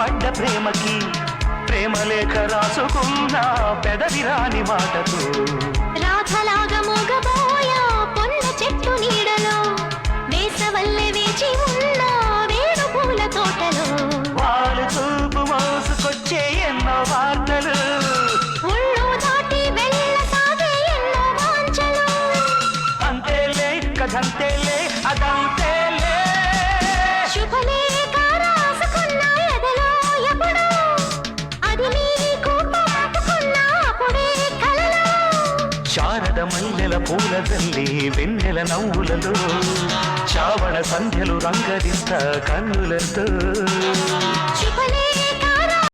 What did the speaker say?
పడ్డ ప్రేమకి ప్రేమ లేఖ రాసుకున్న పెదవి రాని మాటతో రాధలాగా మూగబోయా పొన్న చెట్టు నీడలో వేసవల్లె వేచి ఉన్న వేణు పూల తోటలో. వాళ్ళు చూపు మోసుకొచ్చే ఎన్నో వార్తలు. అంతేలే కథంతేలే అదంతేలే శారద మల్లెల పూలదల్లి వెన్నెల నవ్వులలో శ్రావణ సంధ్యలు రంగరిస్త కన్నులతో